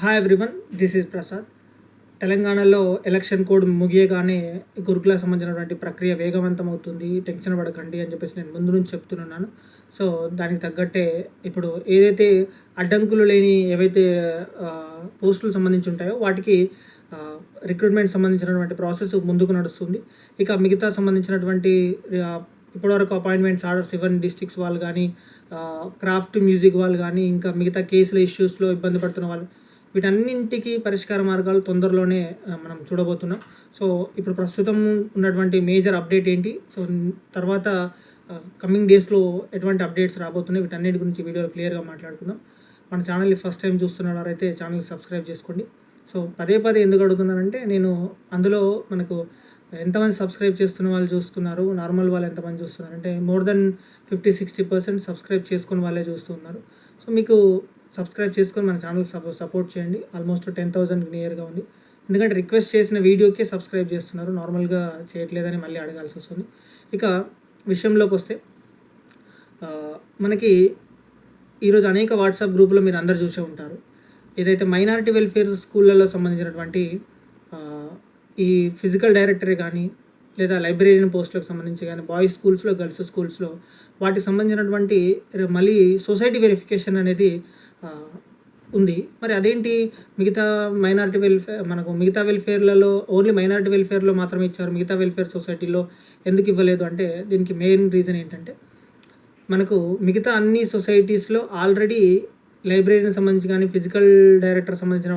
Hi everyone this is Prasad తెలంగాణలో election code ముగియగానే గురుకులకు సంబంధించినటువంటి ప్రక్రియ వేగవంతం అవుతుంది టెన్షన్ పడకండి అని చెప్పేసి నేను ముందు నుంచి చెప్తున్నాను. సో దానికి తగ్గట్టే ఇప్పుడు ఏదైతే అడ్డంకులు లేని ఏవైతే పోస్టులు సంబంధించి ఉంటాయో వాటికి రిక్రూట్మెంట్ సంబంధించినటువంటి ప్రాసెస్ ముందుకు నడుస్తుంది. ఇక మిగతా సంబంధించినటువంటి ఇప్పటివరకు అపాయింట్మెంట్స్ ఆర్డర్స్ ఇవ్వని డిస్ట్రిక్ట్స్ వాళ్ళు కానీ క్రాఫ్ట్ మ్యూజిక్ వాళ్ళు కానీ ఇంకా మిగతా కేసుల ఇష్యూస్లో ఇబ్బంది పడుతున్న వాళ్ళు వీటన్నింటికి పరిష్కార మార్గాలు తొందరలోనే మనం చూడబోతున్నాం. సో ఇప్పుడు ప్రస్తుతం ఉన్నటువంటి మేజర్ అప్డేట్ ఏంటి? సో తర్వాత కమింగ్ డేస్లో ఎటువంటి అప్డేట్స్ రాబోతున్నాయి? వీటన్నిటి గురించి వీడియోలో క్లియర్గా మాట్లాడుకుందాం. మన ఛానల్ని ఫస్ట్ టైం చూస్తున్నవారైతే ఛానల్ సబ్స్క్రైబ్ చేసుకోండి. సో పదే పదే ఎందుకు అడుగుతున్నానంటే నేను అందులో మనకు ఎంతమంది సబ్స్క్రైబ్ చేస్తున్న వాళ్ళు చూస్తున్నారు నార్మల్ వాళ్ళు ఎంతమంది చూస్తున్నారు అంటే more than fifty sixty percent subscribe చేసుకుని వాళ్ళే చూస్తున్నారు సో మీకు సబ్స్క్రైబ్ చేసుకొని మన ఛానల్ సపో సపోర్ట్ చేయండి. ఆల్మోస్ట్ టెన్ థౌసండ్ నియర్గా ఉంది. ఎందుకంటే రిక్వెస్ట్ చేసిన వీడియోకే సబ్స్క్రైబ్ చేస్తున్నారు. నార్మల్గా చేయట్లేదని మళ్ళీ అడగాల్సి వస్తుంది. ఇక విషయంలోకి వస్తే మనకి ఈరోజు అనేక వాట్సాప్ గ్రూపులో మీరు అందరు చూసే ఉంటారు. ఏదైతే మైనారిటీ వెల్ఫేర్ స్కూళ్ళలో సంబంధించినటువంటి ఈ ఫిజికల్ డైరెక్టర్ కానీ లేదా లైబ్రరీని పోస్టులకు సంబంధించి కానీ బాయ్స్ స్కూల్స్లో గర్ల్స్ స్కూల్స్లో వాటికి సంబంధించినటువంటి మళ్ళీ సొసైటీ వెరిఫికేషన్ అనేది ఉంది. మరి అదేంటి? మిగతా మైనారిటీ వెల్ఫేర్ మనకు మిగతా వెల్ఫేర్లలో ఓన్లీ మైనారిటీ వెల్ఫేర్లో మాత్రమే ఇచ్చారు. మిగతా వెల్ఫేర్ సొసైటీలో ఎందుకు ఇవ్వలేదు? అంటే దీనికి మెయిన్ రీజన్ ఏంటంటే మనకు మిగతా అన్ని సొసైటీస్లో ఆల్రెడీ లైబ్రరీకి సంబంధించి కానీ ఫిజికల్ డైరెక్టర్ సంబంధించిన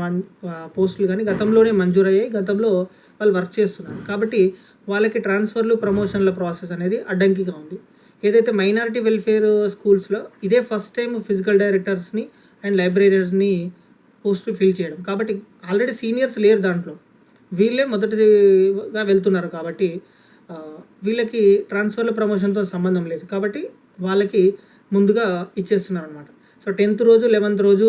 పోస్టులు కానీ గతంలోనే మంజూరయ్యాయి. గతంలో వాళ్ళు వర్క్ చేస్తున్నారు. కాబట్టి వాళ్ళకి ట్రాన్స్ఫర్లు ప్రమోషన్ల ప్రాసెస్ అనేది అడ్డంకిగా ఉంది. ఏదైతే మైనారిటీ వెల్ఫేర్ స్కూల్స్లో ఇదే ఫస్ట్ టైం ఫిజికల్ డైరెక్టర్స్ని అండ్ లైబ్రరీస్ని పోస్టులు ఫిల్ చేయడం. కాబట్టి ఆల్రెడీ సీనియర్స్ లేరు దాంట్లో. వీళ్ళే మొదటిగా వెళ్తున్నారు కాబట్టి వీళ్ళకి ట్రాన్స్ఫర్ల ప్రమోషన్తో సంబంధం లేదు. కాబట్టి వాళ్ళకి ముందుగా ఇచ్చేస్తున్నారు అనమాట సో టెన్త్ రోజు లెవెన్త్ రోజు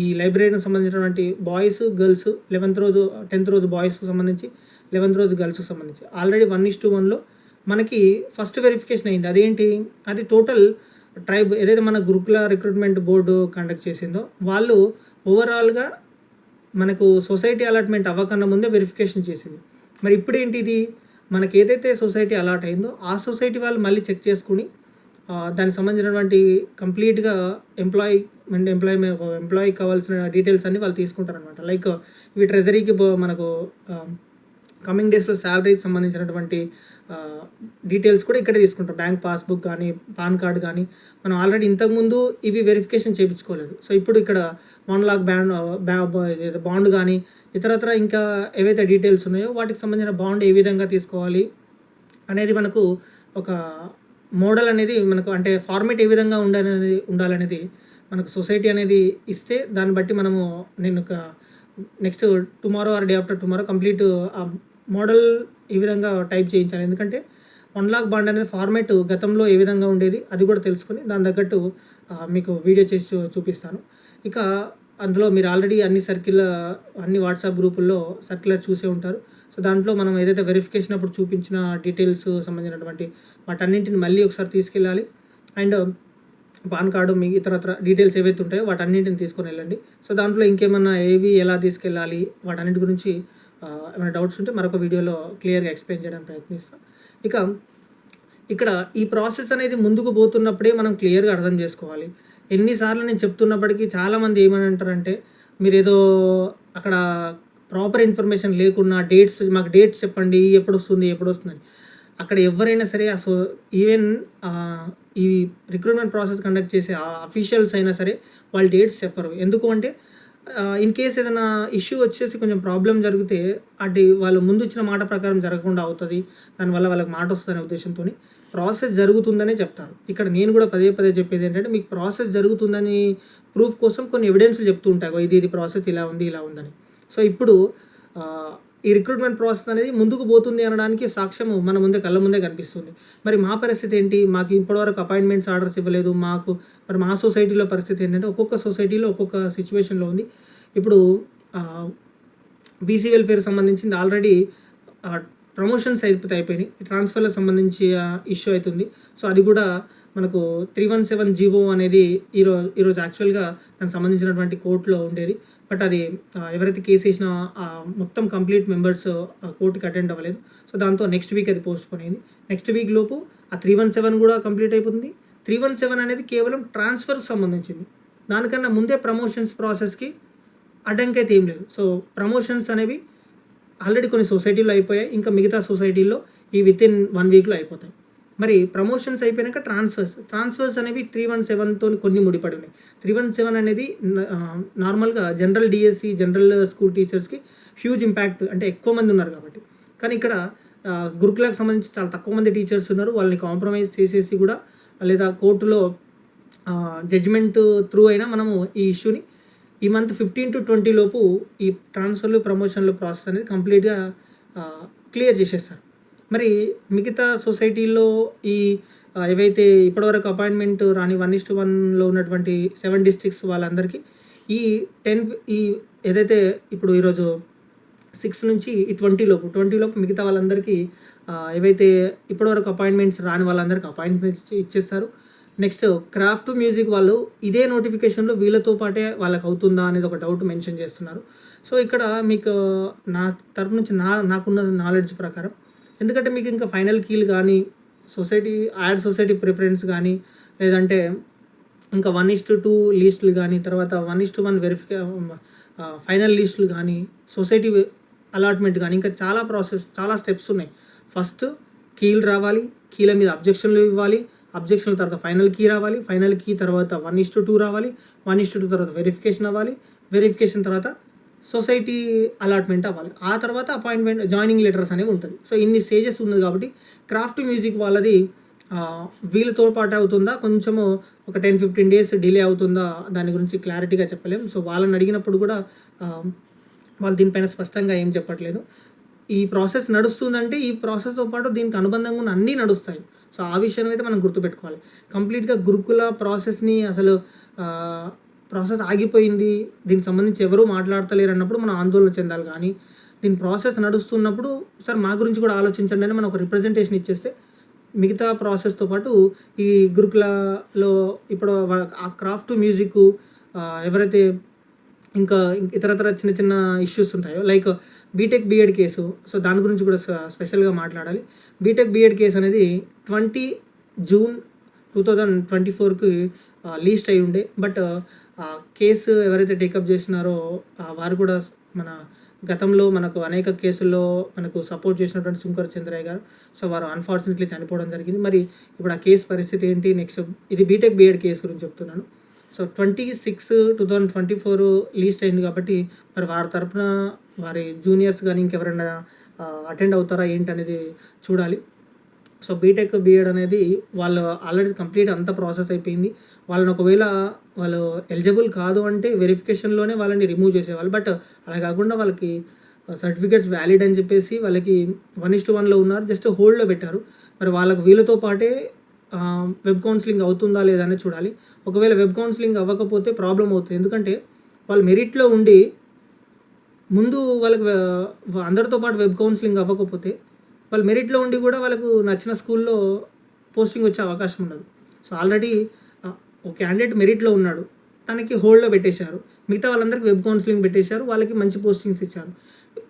ఈ లైబ్రరీకి సంబంధించినటువంటి బాయ్స్ గర్ల్స్ లెవెన్త్ రోజు టెన్త్ రోజు బాయ్స్కి సంబంధించి లెవెన్త్ రోజు గర్ల్స్కి సంబంధించి. ఆల్రెడీ వన్ ఇస్ టు వన్లో మనకి ఫస్ట్ వెరిఫికేషన్ అయింది. అదేంటి? అది టోటల్ ట్రైబ్ ఏదైతే మన గురుకుల రిక్రూట్మెంట్ బోర్డు కండక్ట్ చేసిందో వాళ్ళు ఓవరాల్గా మనకు సొసైటీ అలాట్మెంట్ అవ్వకన్నా ముందే వెరిఫికేషన్ చేసింది. మరి ఇప్పుడు ఏంటి ఇది? మనకి ఏదైతే సొసైటీ అలాట్ అయిందో ఆ సొసైటీ వాళ్ళు మళ్ళీ చెక్ చేసుకుని దానికి సంబంధించినటువంటి కంప్లీట్గా ఎంప్లాయీ అండ్ ఎంప్లాయీ ఎంప్లాయీకి కావాల్సిన డీటెయిల్స్ అన్ని వాళ్ళు తీసుకుంటారు అనమాట లైక్ ఇవి ట్రెజరీకి మనకు కమింగ్ డేస్లో శాలరీస్ సంబంధించినటువంటి డీటెయిల్స్ కూడా ఇక్కడే తీసుకుంటారు బ్యాంక్ పాస్బుక్ కానీ పాన్ కార్డ్ కానీ మనం ఆల్రెడీ ఇంతకుముందు ఇవి వెరిఫికేషన్ చేయించుకోలేదు. సో ఇప్పుడు ఇక్కడ వన్ లాక్ బ్యాండ్ బాండ్ కానీ ఇతరత్ర ఇంకా ఏవైతే డీటెయిల్స్ ఉన్నాయో వాటికి సంబంధించిన బాండ్ ఏ విధంగా తీసుకోవాలి అనేది మనకు ఒక మోడల్ అనేది మనకు అంటే ఫార్మేట్ ఏ విధంగా ఉండాలనేది ఉండాలనేది మనకు సొసైటీ అనేది ఇస్తే దాన్ని బట్టి మనము నేను ఒక next tomorrow or day after tomorrow complete model ఈ విధంగా టైప్ చేయించాలి. ఎందుకంటే వన్ లాక్ బాండ్ అనేది ఫార్మేట్ గతంలో ఏ విధంగా ఉండేది అది కూడా తెలుసుకుని దాని తగ్గట్టు మీకు వీడియో చేసి చూపిస్తాను. ఇక అందులో మీరు ఆల్రెడీ అన్ని సర్కిల్ అన్ని వాట్సాప్ గ్రూపుల్లో సర్క్యులర్ చూసే ఉంటారు. సో దాంట్లో మనం ఏదైతే వెరిఫికేషన్ అప్పుడు చూపించిన డీటెయిల్స్ సంబంధించినటువంటి వాటన్నింటిని మళ్ళీ ఒకసారి తీసుకెళ్ళాలి. అండ్ పాన్ కార్డు మీ ఇతరత్ర డీటెయిల్స్ ఏవైతే ఉంటాయో వాటన్నింటిని తీసుకొని వెళ్ళండి. సో దాంట్లో ఇంకేమన్నా ఏవి ఎలా తీసుకెళ్ళాలి వాటన్నిటి గురించి ఏమైనా డౌట్స్ ఉంటే మరొక వీడియోలో క్లియర్గా ఎక్స్ప్లెయిన్ చేయడానికి ప్రయత్నిస్తాం. ఇక ఇక్కడ ఈ ప్రాసెస్ అనేది ముందుకు పోతున్నప్పుడే మనం క్లియర్గా అర్థం చేసుకోవాలి. ఎన్నిసార్లు నేను చెప్తున్నప్పటికీ చాలామంది ఏమని అంటారంటే మీరు ఏదో అక్కడ ప్రాపర్ ఇన్ఫర్మేషన్ లేకున్నా డేట్స్ మాకు డేట్స్ చెప్పండి ఎప్పుడు వస్తుంది ఎప్పుడు వస్తుందని. అక్కడ ఎవరైనా సరే సో ఈవెన్ ఈ రిక్రూట్మెంట్ ప్రాసెస్ కండక్ట్ చేసే అఫీషియల్స్ అయినా సరే వాళ్ళు డేట్స్ చెప్పరు. ఎందుకు అంటే ఇన్ కేస్ ఏదైనా ఇష్యూ వచ్చేసి కొంచెం ప్రాబ్లం జరిగితే అటు వాళ్ళు ముందు ఇచ్చిన మాట ప్రకారం జరగకుండా అవుతుంది. దానివల్ల వాళ్ళకి మాట వస్తుందనే ఉద్దేశంతో ప్రాసెస్ జరుగుతుందనే చెప్తారు. ఇక్కడ నేను కూడా పదే పదే చెప్పేది ఏంటంటే మీకు ప్రాసెస్ జరుగుతుందని ప్రూఫ్ కోసం కొన్ని ఎవిడెన్స్లు చెప్తూ ఉంటాయి. ఇది ఇది ప్రాసెస్ ఇలా ఉంది ఇలా ఉందని. సో ఇప్పుడు ఈ రిక్రూట్మెంట్ ప్రాసెస్ అనేది ముందుకు పోతుంది అనడానికి సాక్ష్యము మన ముందే కళ్ళ ముందే కనిపిస్తుంది. మరి మా పరిస్థితి ఏంటి? మాకు ఇప్పటివరకు అపాయింట్మెంట్స్ ఆర్డర్స్ ఇవ్వలేదు. మాకు మరి మా సొసైటీలో పరిస్థితి ఏంటంటే ఒక్కొక్క సొసైటీలో ఒక్కొక్క సిచ్యువేషన్లో ఉంది. ఇప్పుడు బీసీ వెల్ఫేర్ సంబంధించింది ఆల్రెడీ ప్రమోషన్స్ అయిపోతే అయిపోయినాయి. ట్రాన్స్ఫర్లకు సంబంధించి ఇష్యూ అవుతుంది సో అది కూడా మనకు త్రీ వన్ సెవెన్ జీవో అనేది ఈరోజు ఈరోజు యాక్చువల్గా దానికి సంబంధించినటువంటి కోర్టులో ఉండేది. బట్ అది ఎవరైతే కేసు వేసిన మొత్తం కంప్లీట్ మెంబర్స్ కోర్టుకి అటెండ్ అవ్వలేదు. సో దాంతో నెక్స్ట్ వీక్ అది పోస్ట్ పోన్ అయింది నెక్స్ట్ వీక్ లోపు ఆ త్రీ వన్ సెవెన్ కూడా కంప్లీట్ అయిపోతుంది. త్రీ వన్ సెవెన్ అనేది కేవలం ట్రాన్స్ఫర్కి సంబంధించింది. దానికన్నా ముందే ప్రమోషన్స్ ప్రాసెస్కి అడ్డంకి అయితే ఏం లేదు. సో ప్రమోషన్స్ అనేవి ఆల్రెడీ కొన్ని సొసైటీలో అయిపోయాయి. ఇంకా మిగతా సొసైటీల్లో ఈ విత్ ఇన్ వన్ వీక్లో అయిపోతాయి. మరి ప్రమోషన్స్ అయిపోయాక ట్రాన్స్ఫర్స్ ట్రాన్స్ఫర్స్ అనేవి త్రీ వన్ సెవెన్తో కొన్ని ముడిపడి ఉన్నాయి త్రీ వన్ సెవెన్ అనేది నార్మల్గా జనరల్ డిఎస్సి జనరల్ స్కూల్ టీచర్స్కి హ్యూజ్ ఇంపాక్ట్ అంటే ఎక్కువ మంది ఉన్నారు కాబట్టి. కానీ ఇక్కడ గురుకులకు సంబంధించి చాలా తక్కువ మంది టీచర్స్ ఉన్నారు. వాళ్ళని కాంప్రమైజ్ చేసేసి కూడా లేదా కోర్టులో జడ్జిమెంట్ త్రూ అయినా మనము ఈ ఇష్యూని ఈ మంత్ ఫిఫ్టీన్ టు ట్వంటీ లోపు ఈ ట్రాన్స్ఫర్లు ప్రమోషన్లు ప్రాసెస్ అనేది కంప్లీట్గా క్లియర్ చేసేస్తారు. మరి మిగతా సొసైటీలో ఈ ఏవైతే ఇప్పటివరకు అపాయింట్మెంట్ రాని వన్ ఇస్టు వన్లో ఉన్నటువంటి సెవెన్ డిస్ట్రిక్ట్స్ వాళ్ళందరికీ ఈ టెన్ ఈ ఏదైతే ఇప్పుడు ఈరోజు సిక్స్ నుంచి ఈ ట్వంటీలోపు ట్వంటీలోపు ట్వంటీ లోపు మిగతా వాళ్ళందరికీ ఏవైతే ఇప్పటివరకు అపాయింట్మెంట్స్ రాని వాళ్ళందరికీ అపాయింట్మెంట్స్ ఇచ్చేస్తారు. నెక్స్ట్ క్రాఫ్ట్ మ్యూజిక్ వాళ్ళు ఇదే నోటిఫికేషన్లో వీళ్ళతో పాటే వాళ్ళకి అవుతుందా అనేది ఒక డౌట్ మెన్షన్ చేస్తున్నారు. సో ఇక్కడ మీకు నా తరపు నుంచి నా నాకున్న నాలెడ్జ్ ప్రకారం ఎందుకంటే మీకు ఇంకా ఫైనల్ కీలు కానీ సొసైటీ యాడ్ సొసైటీ ప్రిఫరెన్స్ కానీ లేదంటే ఇంకా వన్ ఇస్ టు టూ లీస్టులు కానీ తర్వాత one is to one verification final లిస్టులు కానీ సొసైటీ అలాట్మెంట్ కానీ ఇంకా చాలా ప్రాసెస్ చాలా స్టెప్స్ ఉన్నాయి. ఫస్ట్ కీలు రావాలి కీల మీద అబ్జెక్షన్లు ఇవ్వాలి అబ్జెక్షన్ తర్వాత ఫైనల్ కీ రావాలి ఫైనల్ కీ తర్వాత వన్ ఇస్ టు టూ రావాలి వన్ ఇస్ టు టూ తర్వాత వెరిఫికేషన్ అవ్వాలి వెరిఫికేషన్ తర్వాత సొసైటీ అలాట్మెంట్ అవ్వాలి. ఆ తర్వాత అపాయింట్మెంట్ జాయినింగ్ లెటర్స్ అనేవి ఉంటుంది. సో ఇన్ని స్టేజెస్ ఉంది కాబట్టి క్రాఫ్ట్ మ్యూజిక్ వాళ్ళది వీళ్ళతో పాటు అవుతుందా? కొంచెము ఒక టెన్ ఫిఫ్టీన్ డేస్ డిలే అవుతుందా? దాని గురించి క్లారిటీగా చెప్పలేం. సో వాళ్ళని అడిగినప్పుడు కూడా వాళ్ళు దీనిపైన స్పష్టంగా ఏం చెప్పట్లేదు. ఈ ప్రాసెస్ నడుస్తుందంటే ఈ ప్రాసెస్తో పాటు దీనికి అనుబంధంగా ఉన్న అన్నీ నడుస్తాయి. సో ఆ విషయం అయితే మనం గుర్తుపెట్టుకోవాలి. కంప్లీట్గా గురుకుల ప్రాసెస్ని అసలు ప్రాసెస్ ఆగిపోయింది. దీనికి సంబంధించి ఎవరూ మాట్లాడతలేరు అన్నప్పుడు మనం ఆందోళన చెందాలి. కానీ దీని ప్రాసెస్ నడుస్తున్నప్పుడు సార్ మా గురించి కూడా ఆలోచించండి అని మనం ఒక రిప్రజెంటేషన్ ఇచ్చేస్తే మిగతా ప్రాసెస్తో పాటు ఈ గురుకులలో ఇప్పుడు ఆ క్రాఫ్ట్ మ్యూజిక్ ఎవరైతే ఇంకా ఇతరతర చిన్న చిన్న ఇష్యూస్ ఉంటాయో like BTech BEd case so దాని గురించి కూడా స్పెషల్గా మాట్లాడాలి. బీటెక్ బీఎడ్ కేసు అనేది twenty June two thousand twenty ఫోర్కి లీస్ట్ అయి ఉండే. బట్ కేసు ఎవరైతే టేకప్ చేసినారో వారు కూడా మన గతంలో మనకు అనేక కేసుల్లో మనకు సపోర్ట్ చేసినటువంటి శంకర్ చంద్రయ్య గారు. సో వారు అన్ఫార్చునేట్లీ చనిపోవడం జరిగింది. మరి ఇప్పుడు ఆ కేసు పరిస్థితి ఏంటి? నెక్స్ట్ ఇది బీటెక్ బీఎడ్ కేసు గురించి చెప్తున్నాను. So twenty six two thousand twenty four list అయింది కాబట్టి మరి వారి తరపున వారి జూనియర్స్ కానీ ఇంకెవరైనా అటెండ్ అవుతారా ఏంటి అనేది చూడాలి. సో బీటెక్ బీఎడ్ అనేది వాళ్ళు ఆల్రెడీ కంప్లీట్ అంత ప్రాసెస్ అయిపోయింది. వాళ్ళని ఒకవేళ వాళ్ళు ఎలిజిబుల్ కాదు అంటే వెరిఫికేషన్లోనే వాళ్ళని రిమూవ్ చేసేవాళ్ళు. బట్ అలా కాకుండా వాళ్ళకి uh, సర్టిఫికేట్స్ వ్యాలిడ్ అని చెప్పేసి వాళ్ళకి వన్ ఇస్ టు వన్లో ఉన్నారు. జస్ట్ హోల్డ్లో పెట్టారు. మరి వాళ్ళకి వీళ్ళతో పాటే uh, వెబ్ కౌన్సిలింగ్ అవుతుందా లేదా అనేది చూడాలి. ఒకవేళ వెబ్ కౌన్సిలింగ్ అవ్వకపోతే ప్రాబ్లం అవుతుంది. ఎందుకంటే వాళ్ళు మెరిట్లో ఉండి ముందు వాళ్ళకి uh, అందరితో పాటు వెబ్ కౌన్సిలింగ్ అవ్వకపోతే వాళ్ళు మెరిట్లో ఉండి కూడా వాళ్ళకు నచ్చిన స్కూల్లో పోస్టింగ్ వచ్చే అవకాశం ఉండదు. సో ఆల్రెడీ ఒక క్యాండిడేట్ మెరిట్లో ఉన్నాడు. తనకి హోల్డ్లో పెట్టేశారు. మిగతా వాళ్ళందరికీ వెబ్ కౌన్సిలింగ్ పెట్టేశారు. వాళ్ళకి మంచి పోస్టింగ్స్ ఇచ్చారు.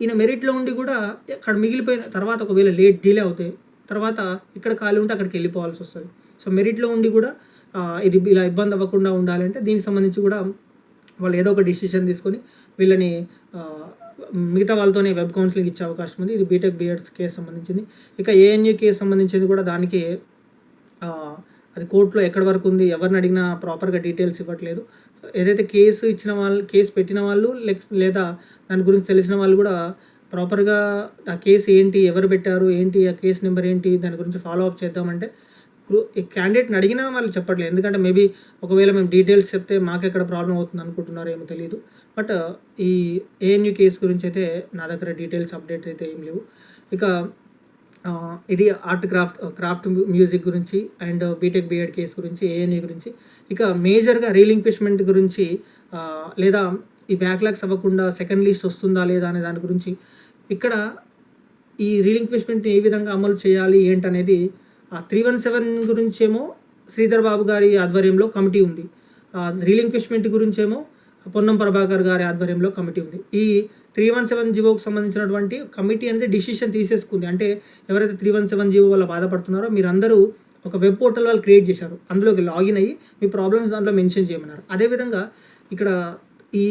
ఈయన మెరిట్లో ఉండి కూడా అక్కడ మిగిలిపోయిన తర్వాత ఒకవేళ లేట్ డిలే అవుతాయి తర్వాత ఇక్కడ ఖాళీ ఉంటే అక్కడికి వెళ్ళిపోవాల్సి వస్తుంది. సో మెరిట్లో ఉండి కూడా ఇది ఇలా ఇబ్బంది అవ్వకుండా ఉండాలంటే దీనికి సంబంధించి కూడా వాళ్ళు ఏదో ఒక డిసిషన్ తీసుకొని వీళ్ళని మిగతా వాళ్ళతోనే వెబ్ కౌన్సిలింగ్ ఇచ్చే అవకాశం ఉంది. ఇది బీటెక్ బీఎడ్స్ కేసు సంబంధించింది. ఇక ఏఎన్యూ కేసు సంబంధించింది కూడా దానికి అది కోర్టులో ఎక్కడి వరకు ఉంది ఎవరిని అడిగినా ప్రాపర్గా డీటెయిల్స్ ఇవ్వట్లేదు. ఏదైతే కేసు ఇచ్చిన వాళ్ళు కేసు పెట్టిన వాళ్ళు లేదా దాని గురించి తెలిసిన వాళ్ళు కూడా ప్రాపర్గా ఆ కేసు ఏంటి ఎవరు పెట్టారు ఏంటి ఆ కేసు నెంబర్ ఏంటి దాని గురించి ఫాలో అప్ చేద్దామంటే ఈ క్యాండిడేట్ని అడిగినా వాళ్ళు చెప్పట్లేదు. ఎందుకంటే మేబీ ఒకవేళ మేము డీటెయిల్స్ చెప్తే మాకు ఎక్కడ ప్రాబ్లం అవుతుంది అనుకుంటున్నారో ఏమో తెలియదు బట్ ఈ ఏఎన్యూ కేసు గురించి అయితే నా దగ్గర డీటెయిల్స్ అప్డేట్స్ అయితే ఏం లేవు. ఇక ఇది ఆర్ట్ క్రాఫ్ట్ క్రాఫ్ట్ మ్యూజిక్ గురించి అండ్ బీటెక్ బీఎడ్ కేసు గురించి ఏఎన్యూ గురించి. ఇక మేజర్గా రీలింక్విష్మెంట్ గురించి లేదా ఈ బ్యాక్లాగ్స్ అవ్వకుండా సెకండ్ లిస్ట్ వస్తుందా లేదా అనే దాని గురించి ఇక్కడ ఈ రీలింక్విష్మెంట్ని ఏ విధంగా అమలు చేయాలి ఏంటనేది ఆ త్రీ వన్ సెవెన్ గురించేమో శ్రీధర్ బాబు గారి ఆధ్వర్యంలో కమిటీ ఉంది. రీలింక్విష్మెంట్ గురించేమో పొన్నం ప్రభాకర్ గారి ఆధ్వర్యంలో కమిటీ ఉంది. ఈ త్రీ వన్ సెవెన్ జీవోకి సంబంధించినటువంటి కమిటీ అనేది డిసిషన్ తీసేసుకుంది. అంటే ఎవరైతే త్రీ వన్ సెవెన్ జీవో వల్ల బాధపడుతున్నారో మీరందరూ ఒక వెబ్ పోర్టల్ వాళ్ళు క్రియేట్ చేశారు. అందులోకి లాగిన్ అయ్యి మీ ప్రాబ్లమ్స్ దాంట్లో మెన్షన్ చేయమన్నారు. అదేవిధంగా ఇక్కడ ఈ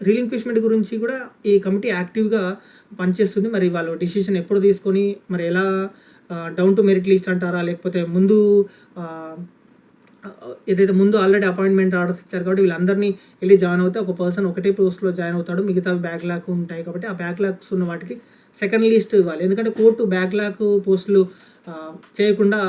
రీలింక్విష్మెంట్ గురించి కూడా ఈ కమిటీ యాక్టివ్గా పనిచేస్తుంది. మరి వాళ్ళు డిసిషన్ ఎప్పుడు తీసుకొని మరి ఎలా డౌన్ టు మెరిట్ లిస్ట్ అంటారా లేకపోతే ముందు ఏదైతే ముందు ఆల్రెడీ అపాయింట్మెంట్ ఆర్డర్స్ ఇచ్చారు కాబట్టి వీళ్ళందరినీ వెళ్ళి జాయిన్ అవుతే ఒక పర్సన్ ఒకటే పోస్ట్లో జాయిన్ అవుతాడు. మిగతా బ్యాక్ లాక్ ఉంటాయి కాబట్టి ఆ బ్యాక్ లాక్స్ ఉన్న వాటికి సెకండ్ లిస్ట్ ఇవ్వాలి. ఎందుకంటే కోర్టు బ్యాక్ లాక్ పోస్టులు చేయకుండా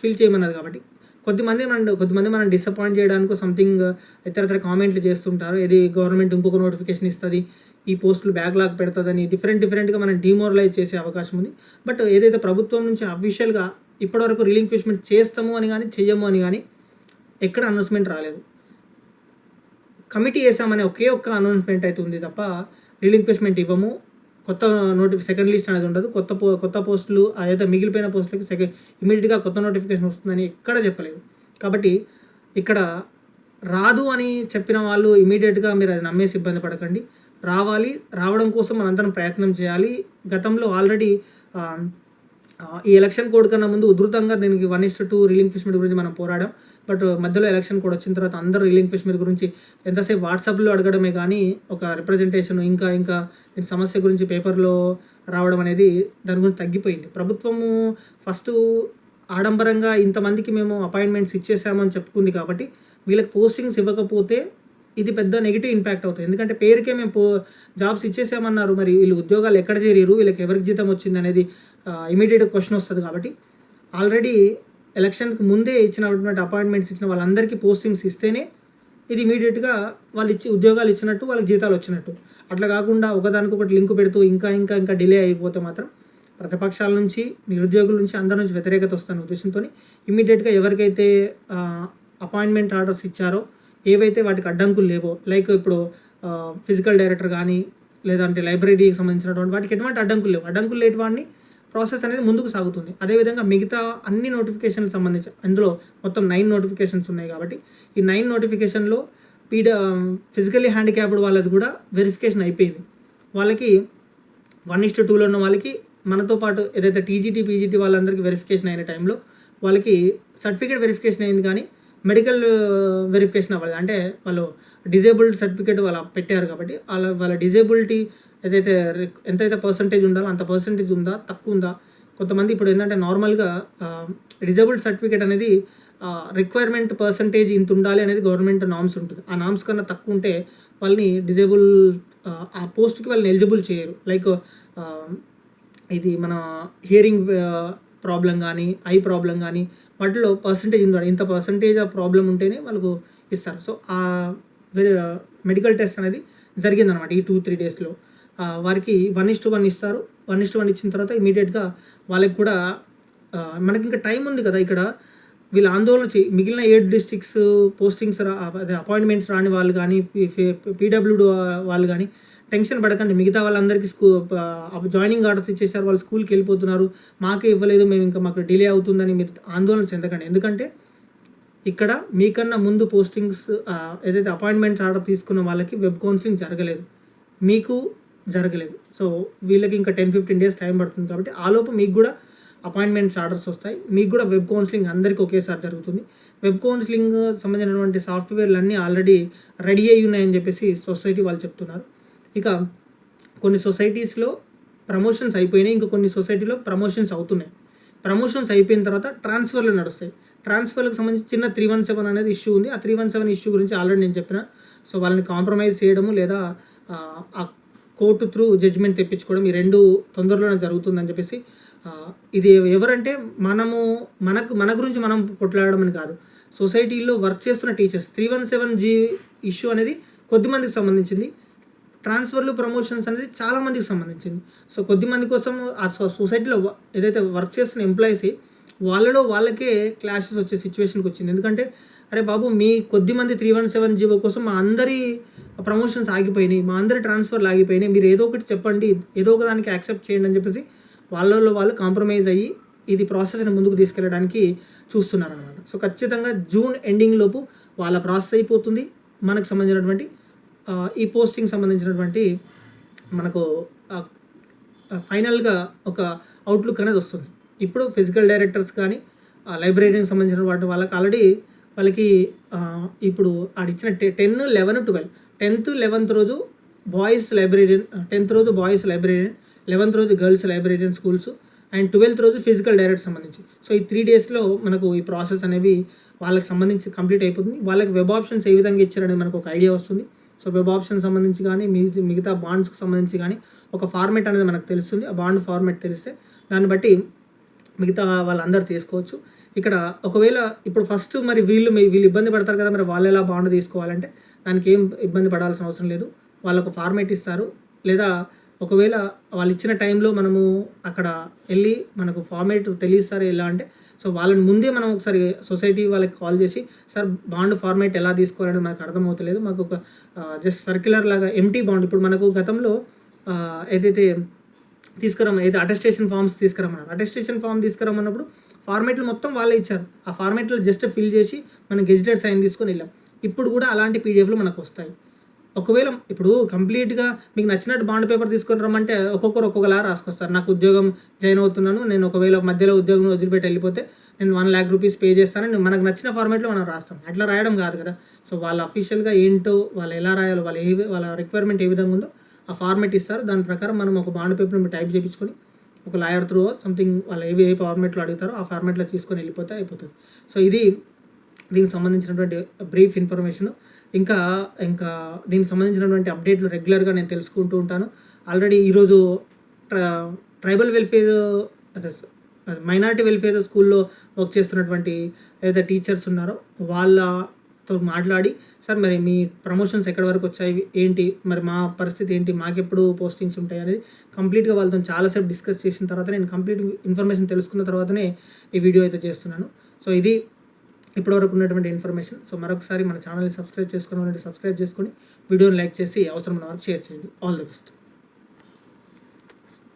ఫిల్ చేయమన్నది కాబట్టి. కొద్దిమంది మనం కొద్దిమంది మనం డిసప్పాయింట్ చేయడానికి సంథింగ్ ఇతరతర కామెంట్లు చేస్తుంటారు. ఇది గవర్నమెంట్ ఇంకొక నోటిఫికేషన్ ఇస్తుంది ఈ పోస్టులు బ్యాక్ లాక్ పెడుతుందని డిఫరెంట్ డిఫరెంట్గా మనం డిమోరలైజ్ చేసే అవకాశం ఉంది. బట్ ఏదైతే ప్రభుత్వం నుంచి అఫీషియల్గా ఇప్పటివరకు రిలింక్విష్మెంట్ చేస్తాము అని కానీ చెయ్యము అని కానీ ఎక్కడ అనౌన్స్మెంట్ రాలేదు. కమిటీ వేసామనే ఒకే ఒక్క అనౌన్స్మెంట్ అయితే ఉంది తప్ప రిలింక్విష్మెంట్ ఇవ్వము. కొత్త నోటిఫి సెకండ్ లిస్ట్ అనేది ఉండదు. కొత్త పో కొత్త పోస్టులు అదైతే మిగిలిపోయిన పోస్టులకి సెకండ్ ఇమీడియట్గా కొత్త నోటిఫికేషన్ వస్తుందని ఎక్కడ చెప్పలేదు. కాబట్టి ఇక్కడ రాదు అని చెప్పిన వాళ్ళు ఇమీడియట్గా మీరు అది నమ్మేసి ఇబ్బంది పడకండి. రావాలి. రావడం కోసం మనందరం ప్రయత్నం చేయాలి. గతంలో ఆల్రెడీ ఈ ఎలక్షన్ కోడ్ కన్నా ముందు ఉధృతంగా దీనికి వన్ ఇస్ట్ టూ రిలింక్విష్మెంట్ గురించి మనం పోరాడాం. బట్ మధ్యలో ఎలక్షన్ కోడ్ వచ్చిన తర్వాత అందరూ రిలింక్విష్మెంట్ గురించి ఎంతసేపు వాట్సాప్లో అడగడమే కానీ ఒక రిప్రజెంటేషన్ ఇంకా ఇంకా దీని సమస్య గురించి పేపర్లో రావడం అనేది దాని గురించి తగ్గిపోయింది. ప్రభుత్వము ఫస్ట్ ఆడంబరంగా ఇంతమందికి మేము అపాయింట్మెంట్స్ ఇచ్చేసామని చెప్పుకుంది కాబట్టి వీళ్ళకి పోస్టింగ్స్ ఇవ్వకపోతే ఇది పెద్ద నెగిటివ్ ఇంపాక్ట్ అవుతుంది. ఎందుకంటే పేరుకే మేము పో జాబ్స్ ఇచ్చేసామన్నారు. మరి వీళ్ళు ఉద్యోగాలు ఎక్కడ చేరిరు వీళ్ళకి ఎవరికి జీతం వచ్చింది అనేది ఇమీడియట్ క్వశ్చన్ వస్తుంది కాబట్టి ఆల్రెడీ ఎలక్షన్కి ముందే ఇచ్చినటువంటి అపాయింట్మెంట్స్ ఇచ్చిన వాళ్ళందరికీ పోస్టింగ్స్ ఇస్తేనే ఇది ఇమీడియట్గా వాళ్ళు ఇచ్చి ఉద్యోగాలు ఇచ్చినట్టు వాళ్ళకి జీతాలు వచ్చినట్టు. అట్లా కాకుండా ఒకదానికొకటి లింక్ పెడుతూ ఇంకా ఇంకా ఇంకా డిలే అయిపోతే మాత్రం ప్రతిపక్షాల నుంచి నిరుద్యోగుల నుంచి అందరి నుంచి వ్యతిరేకత వస్తున్న ఉద్దేశంతో ఇమీడియట్గా ఎవరికైతే అపాయింట్మెంట్ ఆర్డర్స్ ఇచ్చారో ఏవైతే వాటికి అడ్డంకులు లేవో లైక్ ఇప్పుడు ఫిజికల్ డైరెక్టర్ కానీ లేదంటే లైబ్రరీకి సంబంధించినటువంటి వాటికి ఎటువంటి అడ్డంకులు లేవు. అడ్డంకులు లేని వాడిని ప్రాసెస్ అనేది ముందుకు సాగుతుంది. అదేవిధంగా మిగతా అన్ని నోటిఫికేషన్లకు సంబంధించి అందులో మొత్తం నైన్ నోటిఫికేషన్స్ ఉన్నాయి కాబట్టి ఈ నైన్ నోటిఫికేషన్లో పీడ ఫిజికల్లీ హ్యాండిక్యాప్డ్ వాళ్ళది కూడా వెరిఫికేషన్ అయిపోయింది. వాళ్ళకి వన్ ఇస్ట్ టూలో ఉన్న వాళ్ళకి మనతో పాటు ఏదైతే టీజీటీ పీజీటీ వాళ్ళందరికీ వెరిఫికేషన్ అయిన టైంలో వాళ్ళకి సర్టిఫికేట్ వెరిఫికేషన్ అయింది కానీ మెడికల్ వెరిఫికేషన్ అవ్వాలి అంటే వాళ్ళు డిజేబుల్డ్ సర్టిఫికేట్ వాళ్ళ పెట్టారు కాబట్టి వాళ్ళ వాళ్ళ డిజేబిలిటీ ఏదైతే ఎంతైతే పర్సంటేజ్ ఉండాలో అంత పర్సంటేజ్ ఉందా తక్కువ ఉందా? కొంతమంది ఇప్పుడు ఏంటంటే నార్మల్గా డిజేబుల్డ్ సర్టిఫికేట్ అనేది రిక్వైర్మెంట్ పర్సంటేజ్ ఇంత ఉండాలి అనేది గవర్నమెంట్ నామ్స్ ఉంటుంది. ఆ నామ్స్ కన్నా తక్కువ ఉంటే వాళ్ళని డిజేబుల్ ఆ పోస్ట్కి వాళ్ళని ఎలిజిబుల్ చేయరు. లైక్ ఇది మన హియరింగ్ ప్రాబ్లం కానీ ఐ ప్రాబ్లం కానీ వాటిలో పర్సంటేజ్ ఉండాలి. ఇంత పర్సంటేజ్ ఆ ప్రాబ్లం ఉంటేనే వాళ్ళకు ఇస్తారు. సో ఆ మెడికల్ టెస్ట్ అనేది జరిగిందనమాట ఈ టూ త్రీ డేస్లో వారికి వన్ ఇస్ టు వన్ ఇస్తారు. వన్ ఇస్ టు వన్ ఇచ్చిన తర్వాత ఇమీడియట్గా వాళ్ళకి కూడా మనకి ఇంకా టైం ఉంది కదా ఇక్కడ. వీళ్ళు ఆందోళన చే మిగిలిన ఎయిట్ డిస్ట్రిక్ట్స్ పోస్టింగ్స్ రా అదే అపాయింట్మెంట్స్ రాని వాళ్ళు కానీ పీడబ్ల్యూడి వాళ్ళు కానీ టెన్షన్ పడకండి. మిగతా వాళ్ళందరికీ స్కూ జాయినింగ్ ఆర్డర్స్ ఇచ్చేసారు వాళ్ళు స్కూల్కి వెళ్ళిపోతున్నారు. మాకే ఇవ్వలేదు. మేము ఇంకా మాకు డిలే అవుతుందని మీరు ఆందోళన చెందకండి. ఎందుకంటే ఇక్కడ మీకన్నా ముందు పోస్టింగ్స్ ఏదైతే అపాయింట్మెంట్స్ ఆర్డర్ తీసుకున్న వాళ్ళకి వెబ్ కౌన్సిలింగ్ జరగలేదు. మీకు జరగలేదు. సో వీళ్ళకి ఇంకా టెన్ ఫిఫ్టీన్ డేస్ టైం పడుతుంది కాబట్టి ఆలోపు మీకు కూడా అపాయింట్మెంట్స్ ఆర్డర్స్ వస్తాయి. మీకు కూడా వెబ్ కౌన్సిలింగ్ అందరికీ ఒకేసారి జరుగుతుంది. వెబ్ కౌన్సిలింగ్ సంబంధించినటువంటి సాఫ్ట్వేర్లు అన్నీ ఆల్రెడీ రెడీ అయి ఉన్నాయని చెప్పేసి సొసైటీ వాళ్ళు చెప్తున్నారు. ఇక కొన్ని సొసైటీస్లో ప్రమోషన్స్ అయిపోయినాయి. ఇంకా కొన్ని సొసైటీలో ప్రమోషన్స్ అవుతున్నాయి. ప్రమోషన్స్ అయిపోయిన తర్వాత ట్రాన్స్ఫర్లు నడుస్తాయి. ట్రాన్స్ఫర్లకు సంబంధించి చిన్న త్రీ వన్ సెవెన్ అనేది ఇష్యూ ఉంది. ఆ త్రీ వన్ సెవెన్ ఇష్యూ గురించి ఆల్రెడీ నేను చెప్పిన. సో వాళ్ళని కాంప్రమైజ్ చేయడము లేదా కోర్టు త్రూ జడ్జిమెంట్ తెప్పించుకోవడం ఈ రెండు తొందరలోనే జరుగుతుందని చెప్పేసి ఇది ఎవరంటే మనము మనకు మన గురించి మనం కొట్లాడడం అని కాదు. సొసైటీలో వర్క్ చేస్తున్న teachers three one seven G issue అనేది కొద్దిమందికి సంబంధించింది. ట్రాన్స్ఫర్లు ప్రమోషన్స్ అనేది చాలా మందికి సంబంధించింది. సో కొద్దిమంది కోసం ఆ సొసైటీలో ఏదైతే వర్క్ చేస్తున్న ఎంప్లాయీస్ వాళ్ళలో వాళ్ళకే క్లాషెస్ వచ్చే సిచ్యువేషన్కి వచ్చింది. ఎందుకంటే అరే బాబు మీ కొద్ది మంది త్రీ వన్ సెవెన్ జీవో కోసం మా అందరి ప్రమోషన్స్ ఆగిపోయినాయి మా అందరి ట్రాన్స్ఫర్లు ఆగిపోయినాయి. మీరు ఏదో ఒకటి చెప్పండి ఏదో ఒక దానికి యాక్సెప్ట్ చేయండి అని చెప్పేసి వాళ్ళలో వాళ్ళు కాంప్రమైజ్ అయ్యి ఇది ప్రాసెస్ని ముందుకు తీసుకెళ్ళడానికి చూస్తున్నారనమాట సో ఖచ్చితంగా జూన్ ఎండింగ్ లోపు వాళ్ళ ప్రాసెస్ అయిపోతుంది. మనకు సంబంధించినటువంటి ఈ పోస్టింగ్ సంబంధించినటువంటి మనకు ఫైనల్గా ఒక అవుట్లుక్ అనేది వస్తుంది. ఇప్పుడు ఫిజికల్ డైరెక్టర్స్ కానీ లైబ్రరీకి సంబంధించిన వాటి వాళ్ళకి ఆల్రెడీ వాళ్ళకి ఇప్పుడు ఆడిచ్చిన ten eleven twelve tenth eleventh రోజు బాయ్స్ లైబ్రరీ టెన్త్ రోజు బాయ్స్ లైబ్రరీ లెవెన్త్ రోజు girls library schools and twelfth రోజు ఫిజికల్ డైరెక్ట్ సంబంధించి. సో ఈ త్రీ డేస్లో మనకు ఈ ప్రాసెస్ అనేవి వాళ్ళకి సంబంధించి కంప్లీట్ అయిపోతుంది. వాళ్ళకి వెబ్ ఆప్షన్స్ ఏ విధంగా ఇచ్చారనేది మనకు ఒక ఐడియా వస్తుంది. సో వెబ్ ఆప్షన్ సంబంధించి కానీ మిగతా బాండ్స్కి సంబంధించి కానీ ఒక ఫార్మేట్ అనేది మనకు తెలుస్తుంది. ఆ బాండ్ ఫార్మేట్ తెలిస్తే దాన్ని బట్టి మిగతా వాళ్ళందరూ తీసుకోవచ్చు. ఇక్కడ ఒకవేళ ఇప్పుడు ఫస్ట్ మరి వీళ్ళు వీళ్ళు ఇబ్బంది పడతారు కదా మరి వాళ్ళు ఎలా బాండ్ తీసుకోవాలంటే దానికి ఏం ఇబ్బంది పడాల్సిన అవసరం లేదు. వాళ్ళకు ఫార్మేట్ ఇస్తారు. లేదా ఒకవేళ వాళ్ళు ఇచ్చిన టైంలో మనము అక్కడ వెళ్ళి మనకు ఫార్మేట్ తెలియస్తారు ఎలా అంటే సో వాళ్ళని ముందే మనం ఒకసారి సొసైటీ వాళ్ళకి కాల్ చేసి సార్ బాండ్ ఫార్మేట్ ఎలా తీసుకోవాలని మనకు అర్థమవుతలేదు. మాకు ఒక జస్ట్ సర్క్యులర్ లాగా ఎంటీ బాండ్ ఇప్పుడు మనకు గతంలో ఏదైతే తీసుకురమ్మ ఏదో అటెస్టేషన్ ఫామ్స్ తీసుకురమ్మన్నారు. అటెస్టేషన్ ఫామ్ తీసుకురమ్మన్నప్పుడు ఫార్మేట్లు మొత్తం వాళ్ళే ఇచ్చారు. ఆ ఫార్మేట్లో జస్ట్ ఫిల్ చేసి మనం గెజిటెడ్ సైన్ తీసుకొని వెళ్ళాం. ఇప్పుడు కూడా అలాంటి పీడిఎఫ్లు మనకు వస్తాయి. ఒకవేళ ఇప్పుడు కంప్లీట్గా మీకు నచ్చినట్టు బాండ్ పేపర్ తీసుకొని రమ్మంటే ఒక్కొక్కరు ఒక్కొక్కలా రాసుకొస్తారు. నాకు ఉద్యోగం జాయిన్ అవుతున్నాను నేను ఒకవేళ మధ్యలో ఉద్యోగం వదిలిపెట్టి వెళ్ళిపోతే నేను వన్ ల్యాక్ రూపీస్ పే చేస్తాను. మనకు నచ్చిన ఫార్మేట్లో మనం రాస్తాం. అట్లా రాయడం కాదు కదా. సో వాళ్ళ అఫీషియల్గా ఏంటో వాళ్ళు ఎలా రాయాలో వాళ్ళ ఏ వాళ్ళ రిక్వైర్మెంట్ ఏ విధంగా ఉందో ఆ ఫార్మేట్ ఇస్తారు. దాని ప్రకారం మనం ఒక బాండ్ పేపర్ టైప్ చేయించుకొని ఒక లాయర్ త్రూ సంథింగ్ వాళ్ళు ఏవి ఏ ఫార్మేట్లో అడుగుతారో ఆ ఫార్మేట్లో తీసుకొని వెళ్ళిపోతే అయిపోతుంది. సో ఇది దీనికి సంబంధించినటువంటి బ్రీఫ్ ఇన్ఫర్మేషన్ ఇంకా ఇంకా దీనికి సంబంధించినటువంటి అప్డేట్లు రెగ్యులర్గా నేను తెలుసుకుంటూ ఉంటాను. ఆల్రెడీ ఈరోజు ట్రై ట్రైబల్ వెల్ఫేర్ అదే మైనారిటీ వెల్ఫేర్ స్కూల్లో వర్క్ చేస్తున్నటువంటి ఏదైతే టీచర్స్ ఉన్నారో వాళ్ళ తో మాట్లాడి సార్ మరి మీ ప్రమోషన్స్ ఎక్కడి వరకు వచ్చాయి? ఏంటి? మరి మా పరిస్థితి ఏంటి? మాకెప్పుడు పోస్టింగ్స్ ఉంటాయి? అనేది కంప్లీట్గా వాళ్ళతో చాలాసేపు డిస్కస్ చేసిన తర్వాత నేను కంప్లీట్ ఇన్ఫర్మేషన్ తెలుసుకున్న తర్వాతనే ఈ వీడియో అయితే చేస్తున్నాను. సో ఇది ఇప్పటివరకు ఉన్నటువంటి ఇన్ఫర్మేషన్. సో మరొకసారి మన ఛానల్ని సబ్స్క్రైబ్ చేసుకోవాలంటే సబ్స్క్రైబ్ చేసుకొని వీడియోని లైక్ చేసి అవసరం ఉన్న వారికి షేర్ చేయండి. All the best.